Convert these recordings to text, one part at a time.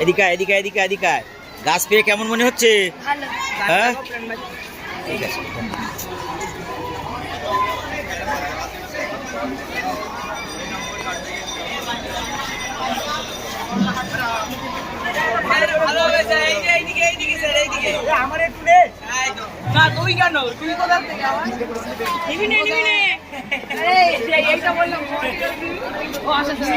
এদিকে এদিকে এদিকে আয়, এদিকে গাছ পেয়ে কেমন মনে হচ্ছে ভালো হ্যাঁ ঠিক আছে আমার একটু না তুই কেন তুই কোথা থেকে আমার নিবি নে নিবি নে এই- এইটা বললাম ও আচ্ছা আচ্ছা।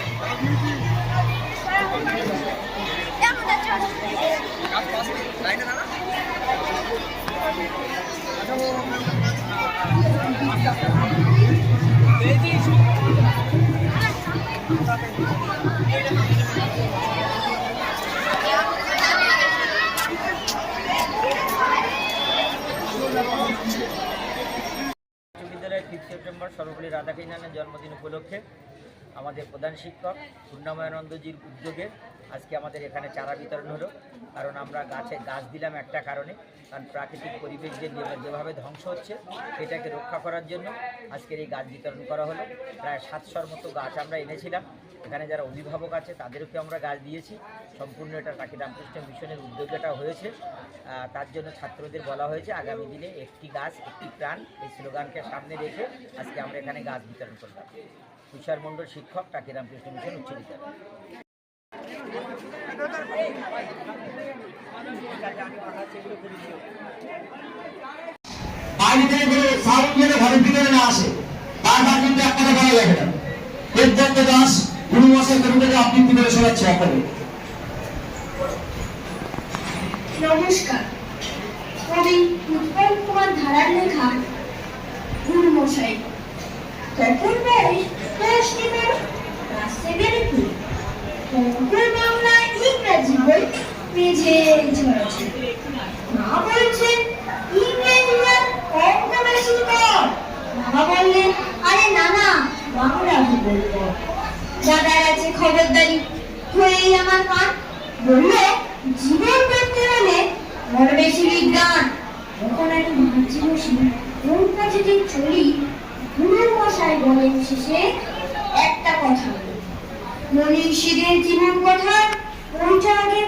সেপ্টেম্বর সর্বপল্লী রাধাকৃষ্ণনের জন্মদিন উপলক্ষে আমাদের প্রধান শিক্ষক পূর্ণাময়ানন্দজির উদ্যোগে আজকে আমাদের এখানে চারা বিতরণ হলো। কারণ আমরা গাছে গাছ দিলাম একটা কারণে। কারণ প্রাকৃতিক পরিবেশ যে যেভাবে ধ্বংস হচ্ছে, সেটাকে রক্ষা করার জন্য আজকের এই গাছ বিতরণ করা হলো। প্রায় সাতশোর মতো গাছ আমরা এনেছিলাম। এখানে যারা অভিভাবক আছে তাদেরকে আমরা গাছ দিয়েছি। সম্পূর্ণ এটা টাকি রামকৃষ্ণ মিশনের উদ্যোগে এটা হয়েছে তার জন্য ছাত্রদের বলা হয়েছে, আগামী দিনে একটি গাছ, একটি প্রাণ এই স্লোগানকে সামনে রেখে আজকে আমরা এখানে গাছ বিতরণ করলাম। তুষার মণ্ডল শিক্ষক টাকি রামকৃষ্ণ মিশন উচ্চ বিদ্যালয়। বাইরে করে সাউন্ড যেন ঘরের ভিতরে না আসে তারপর কিন্তু এক কথা বলা যাবে না। দেবদত্ত দাস গুরু মাসের কবিতাকে আবৃত্তি করে শোনাচ্ছে আপনাদের নমস্কার। কবি উৎপল কুমার ধারার লেখা গুরু মশাই তখন বয়স দশটি বের ক্লাস সেভেনে পড়ি তখন বাংলায় ইংরাজি বই মেঝে ছড়াছড়ি মা বলছেন ইংরেজি আর অঙ্ক বেশি কর বাবা বললেন, আরে না না, বাংলা বলব। দাদার আছে খবরদারি হয়েই আমার কান বলল, জীবন পেতে হলে বড় বেশি বিজ্ঞান। তখন আমি ভাবছি বসি কোন কাছে যে চলি একটা কথা। জীবন কথা?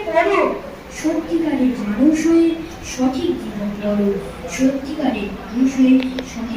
পড়ো সত্যিকারের মানুষ হয়ে সঠিক জীবন গড়ো। সত্যিকারের মানুষ হয়ে সঠিক